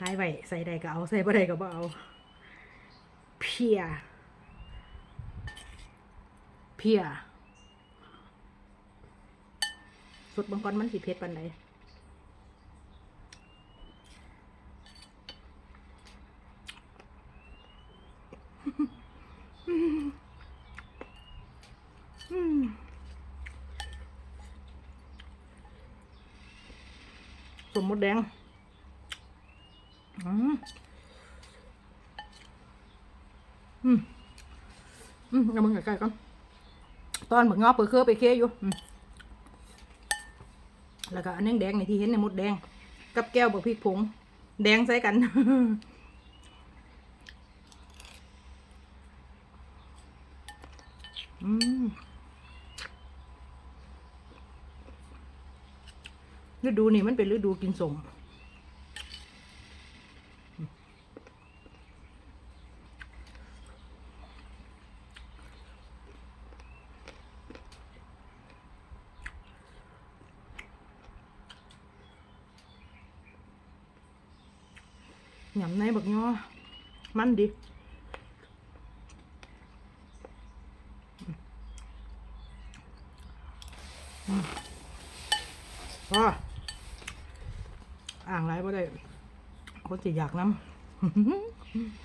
ทายไว้ใส่ใดก็เอาใส่บ่ใดก็บ่เอา เพีย เพียสดบางกอนมันสิเผ็ดปานใดอืมสมมดแดง อืมอืมอืมเอามึงใกล้ๆก่อนตอนบักงอเปิดเครือไปเคอยู่แล้วก็อันนึงแดงในที่เห็นในมดแดง กับแก้วบักพริกผง แดงใส่กันอืมฤดูนี่มันเป็นฤดูกินสม หยำในบักยอมันดิก็ออ่างไรบ่ได้คนสิอยากน้ำ